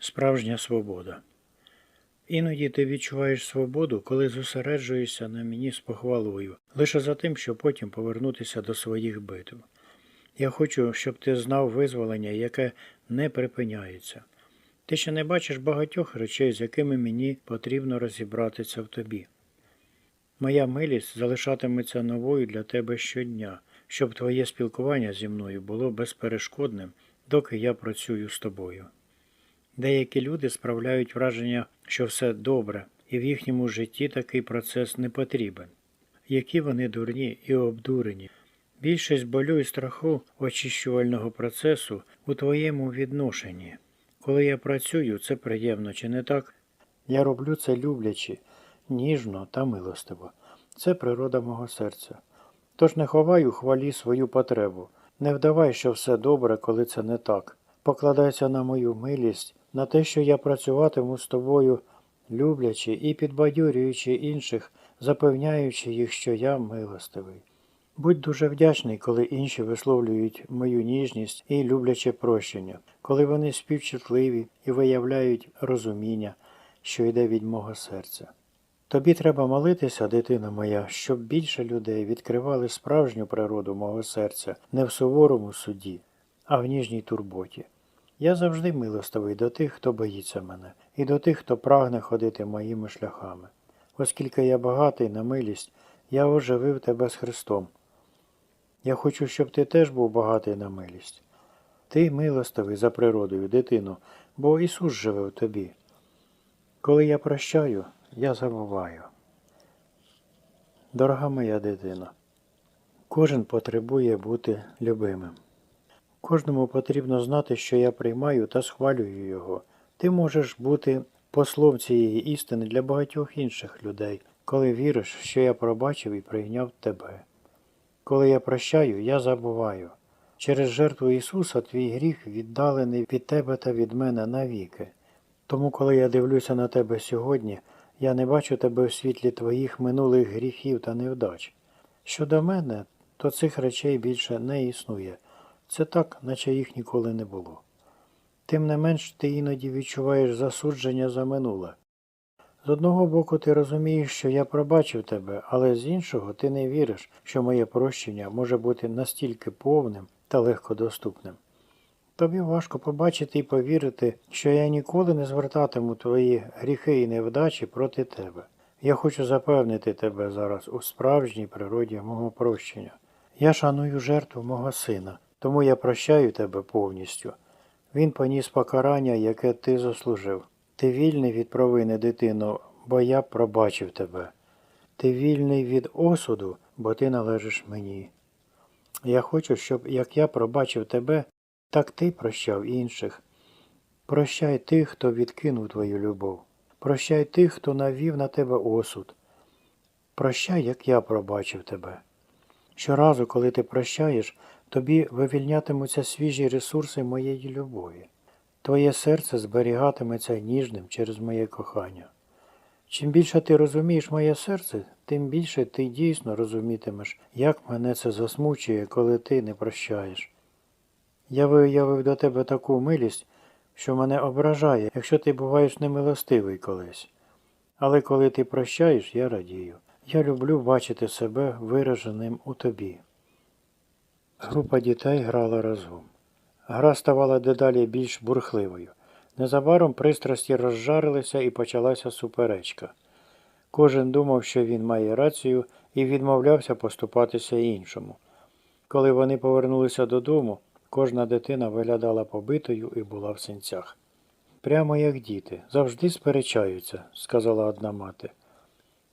Справжня свобода. Іноді ти відчуваєш свободу, коли зосереджуєшся на мені з похвалою, лише за тим, щоб потім повернутися до своїх битв. Я хочу, щоб ти знав визволення, яке не припиняється. Ти ще не бачиш багатьох речей, з якими мені потрібно розібратися в тобі. Моя милість залишатиметься новою для тебе щодня, щоб твоє спілкування зі мною було безперешкодним, доки я працюю з тобою. Деякі люди справляють враження, що все добре, і в їхньому житті такий процес не потрібен. Які вони дурні і обдурені. Більшість болю і страху очищувального процесу у твоєму відношенні. Коли я працюю, це приємно, чи не так? Я роблю це люблячи, ніжно та милостиво. Це природа мого серця. Тож не ховай у хвалі свою потребу. Не вдавай, що все добре, коли це не так. Покладайся на мою милість, на те, що я працюватиму з тобою, люблячи і підбадьорюючи інших, запевняючи їх, що я милостивий. Будь дуже вдячний, коли інші висловлюють мою ніжність і любляче прощення, коли вони співчутливі і виявляють розуміння, що йде від мого серця. Тобі треба молитися, дитина моя, щоб більше людей відкривали справжню природу мого серця не в суворому суді, а в ніжній турботі. Я завжди милостивий до тих, хто боїться мене, і до тих, хто прагне ходити моїми шляхами. Оскільки я багатий на милість, я оживив тебе з Христом. Я хочу, щоб ти теж був багатий на милість. Ти милостивий за природою, дитино, бо Ісус живе в тобі. Коли я прощаю, я забуваю. Дорога моя дитино, кожен потребує бути любимим. Кожному потрібно знати, що я приймаю та схвалюю його. Ти можеш бути послом цієї істини для багатьох інших людей, коли віриш, що я пробачив і прийняв тебе. Коли я прощаю, я забуваю. Через жертву Ісуса твій гріх віддалений від тебе та від мене навіки. Тому, коли я дивлюся на тебе сьогодні, я не бачу тебе в світлі твоїх минулих гріхів та невдач. Щодо мене, то цих речей більше не існує. Це так, наче їх ніколи не було. Тим не менш, ти іноді відчуваєш засудження за минуле. З одного боку, ти розумієш, що я пробачив тебе, але з іншого ти не віриш, що моє прощення може бути настільки повним та легкодоступним. Тобі важко побачити і повірити, що я ніколи не звертатиму твої гріхи і невдачі проти тебе. Я хочу запевнити тебе зараз у справжній природі мого прощення. Я шаную жертву мого сина, тому я прощаю тебе повністю. Він поніс покарання, яке ти заслужив. Ти вільний від провини, дитино, бо я пробачив тебе. Ти вільний від осуду, бо ти належиш мені. Я хочу, щоб як я пробачив тебе, так ти прощав інших. Прощай тих, хто відкинув твою любов. Прощай тих, хто навів на тебе осуд. Прощай, як я пробачив тебе. Щоразу, коли ти прощаєш, тобі вивільнятимуться свіжі ресурси моєї любові. Твоє серце зберігатиметься ніжним через моє кохання. Чим більше ти розумієш моє серце, тим більше ти дійсно розумітимеш, як мене це засмучує, коли ти не прощаєш. Я виявив до тебе таку милість, що мене ображає, якщо ти буваєш немилостивий колись. Але коли ти прощаєш, я радію. Я люблю бачити себе вираженим у тобі. Група дітей грала разом. Гра ставала дедалі більш бурхливою. Незабаром пристрасті розжарилися і почалася суперечка. Кожен думав, що він має рацію, і відмовлявся поступатися іншому. Коли вони повернулися додому, кожна дитина виглядала побитою і була в синцях. Прямо як діти, завжди сперечаються, сказала одна мати.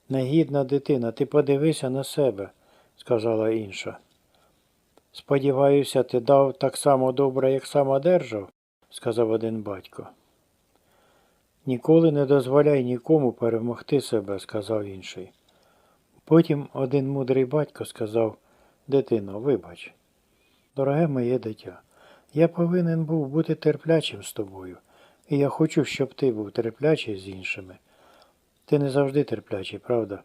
Негідна дитина, ти подивися на себе, сказала інша. Сподіваюся, ти дав так само добре, як сам одержав, сказав один батько. Ніколи не дозволяй нікому перемогти себе, сказав інший. Потім один мудрий батько сказав Дитино, вибач. Дороге моє дитя, я повинен був бути терплячим з тобою, і я хочу, щоб ти був терплячий з іншими. Ти не завжди терплячий, правда?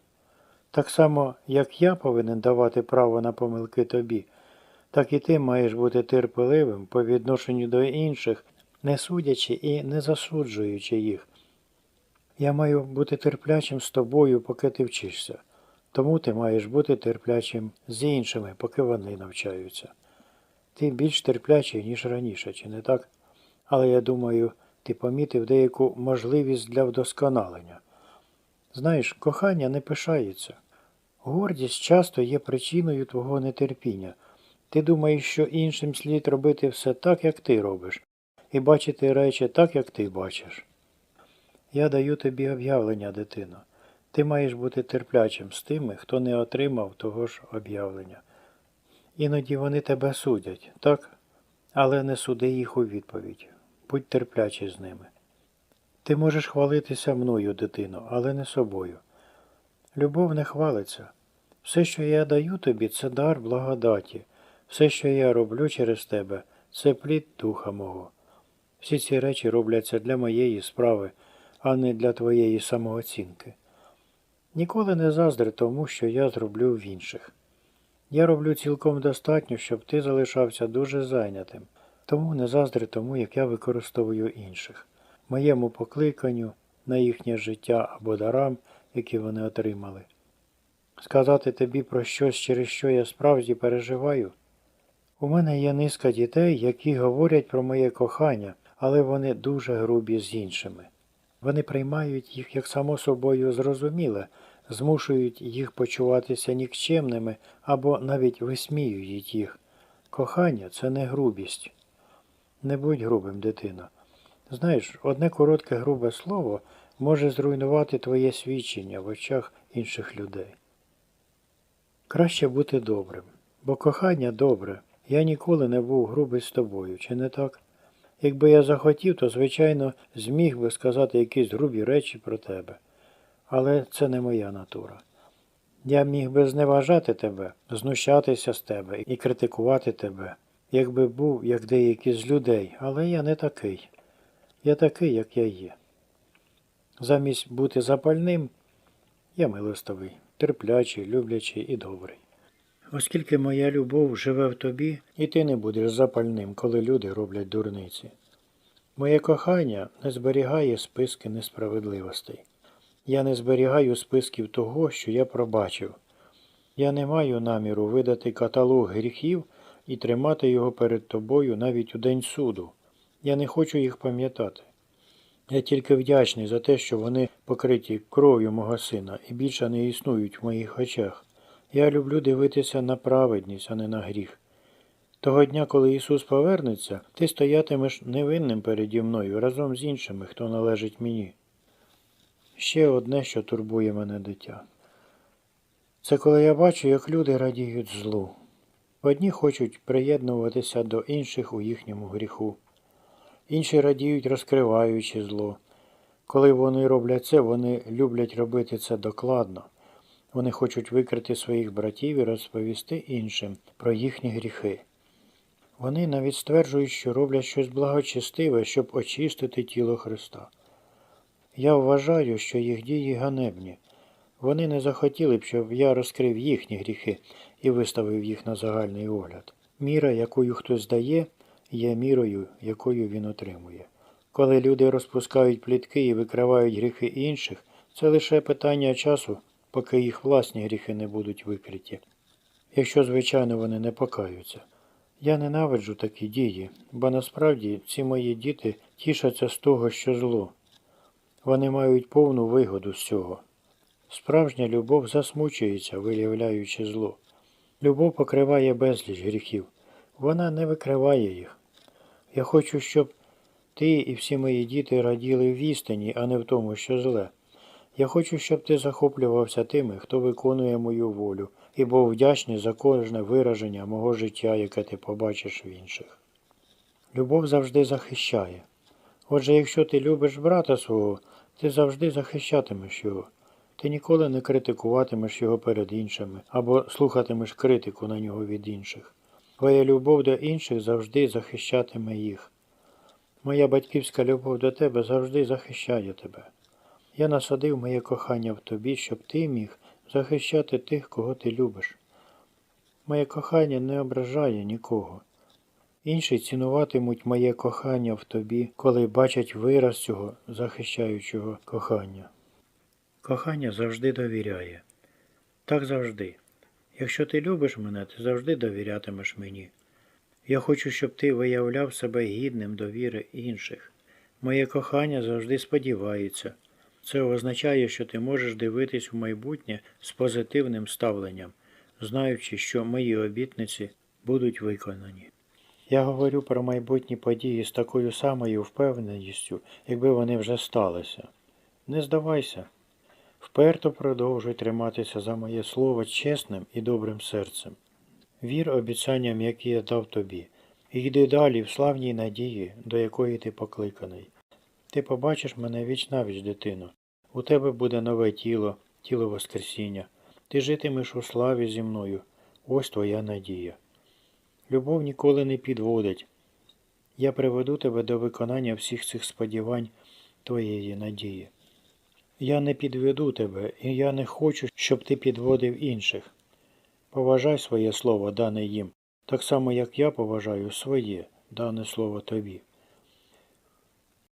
Так само, як я повинен давати право на помилки тобі, так і ти маєш бути терпеливим по відношенню до інших, не судячи і не засуджуючи їх. Я маю бути терплячим з тобою, поки ти вчишся. Тому ти маєш бути терплячим з іншими, поки вони навчаються. Ти більш терплячий, ніж раніше, чи не так? Але я думаю, ти помітив деяку можливість для вдосконалення. Знаєш, кохання не пишається. Гордість часто є причиною твого нетерпіння. Ти думаєш, що іншим слід робити все так, як ти робиш, і бачити речі так, як ти бачиш. Я даю тобі об'явлення, дитино. Ти маєш бути терплячим з тими, хто не отримав того ж об'явлення. Іноді вони тебе судять, так? Але не суди їх у відповідь. Будь терплячий з ними. Ти можеш хвалитися мною, дитино, але не собою. Любов не хвалиться. Все, що я даю тобі, це дар благодаті. Все, що я роблю через тебе, це плід духа мого. Всі ці речі робляться для моєї справи, а не для твоєї самооцінки. Ніколи не заздри тому, що я зроблю в інших. Я роблю цілком достатньо, щоб ти залишався дуже зайнятим, тому не заздри тому, як я використовую інших, моєму покликанню на їхнє життя або дарам, які вони отримали. Сказати тобі про щось, через що я справді переживаю. У мене є низка дітей, які говорять про моє кохання, але вони дуже грубі з іншими. Вони приймають їх як само собою зрозуміле, змушують їх почуватися нікчемними або навіть висміюють їх. Кохання це не грубість. Не будь грубим, дитино. Знаєш, одне коротке грубе слово може зруйнувати твоє свідчення в очах інших людей. Краще бути добрим, бо кохання добре. Я ніколи не був грубий з тобою, чи не так? Якби я захотів, то, звичайно, зміг би сказати якісь грубі речі про тебе. Але це не моя натура. Я міг би зневажати тебе, знущатися з тебе і критикувати тебе, якби був, як деякі з людей, але я не такий. Я такий, як я є. Замість бути запальним, я милостивий, терплячий, люблячий і добрий. Оскільки моя любов живе в тобі, і ти не будеш запальним, коли люди роблять дурниці. Моє кохання не зберігає списки несправедливостей. Я не зберігаю списків того, що я пробачив. Я не маю наміру видати каталог гріхів і тримати його перед тобою навіть у день суду. Я не хочу їх пам'ятати. Я тільки вдячний за те, що вони покриті кров'ю мого сина і більше не існують в моїх очах. Я люблю дивитися на праведність, а не на гріх. Того дня, коли Ісус повернеться, ти стоятимеш невинним переді мною разом з іншими, хто належить мені. Ще одне, що турбує мене дитя. Це коли я бачу, як люди радіють злу. Одні хочуть приєднуватися до інших у їхньому гріху, інші радіють, розкриваючи зло. Коли вони роблять це, вони люблять робити це докладно. Вони хочуть викрити своїх братів і розповісти іншим про їхні гріхи. Вони навіть стверджують, що роблять щось благочестиве, щоб очистити тіло Христа. Я вважаю, що їх дії ганебні. Вони не захотіли б, щоб я розкрив їхні гріхи і виставив їх на загальний огляд. Міра, якою хтось дає, є мірою, якою він отримує. Коли люди розпускають плітки і викривають гріхи інших, це лише питання часу, поки їх власні гріхи не будуть викриті. Якщо, звичайно, вони не покаються. Я ненавиджу такі дії, бо насправді ці мої діти тішаться з того, що зло. Вони мають повну вигоду з цього. Справжня любов засмучується, виявляючи зло. Любов покриває безліч гріхів. Вона не викриває їх. Я хочу, щоб ти і всі мої діти раділи в істині, а не в тому, що зле. Я хочу, щоб ти захоплювався тими, хто виконує мою волю, і був вдячний за кожне вираження мого життя, яке ти побачиш в інших. Любов завжди захищає. Отже, якщо ти любиш брата свого, ти завжди захищатимеш його. Ти ніколи не критикуватимеш його перед іншими або слухатимеш критику на нього від інших. Твоя любов до інших завжди захищатиме їх. Моя батьківська любов до тебе завжди захищає тебе. Я насадив моє кохання в тобі, щоб ти міг захищати тих, кого ти любиш. Моє кохання не ображає нікого. Інші цінуватимуть моє кохання в тобі, коли бачать вираз цього захищаючого кохання. Кохання завжди довіряє. Так завжди. Якщо ти любиш мене, ти завжди довірятимеш мені. Я хочу, щоб ти виявляв себе гідним довіри інших. Моє кохання завжди сподівається. Це означає, що ти можеш дивитись у майбутнє з позитивним ставленням, знаючи, що мої обітниці будуть виконані. Я говорю про майбутні події з такою самою впевненістю, якби вони вже сталися. Не здавайся. Вперто продовжуй триматися за моє слово чесним і добрим серцем. Вір обіцянням, які я дав тобі, і йди далі в славній надії, до якої ти покликаний. Ти побачиш мене віч навіч, дитино. У тебе буде нове тіло, тіло Воскресіння. Ти житимеш у славі зі мною. Ось твоя надія. Любов ніколи не підводить. Я приведу тебе до виконання всіх цих сподівань твоєї надії. Я не підведу тебе, і я не хочу, щоб ти підводив інших. Поважай своє слово, дане їм, так само, як я поважаю своє, дане слово тобі.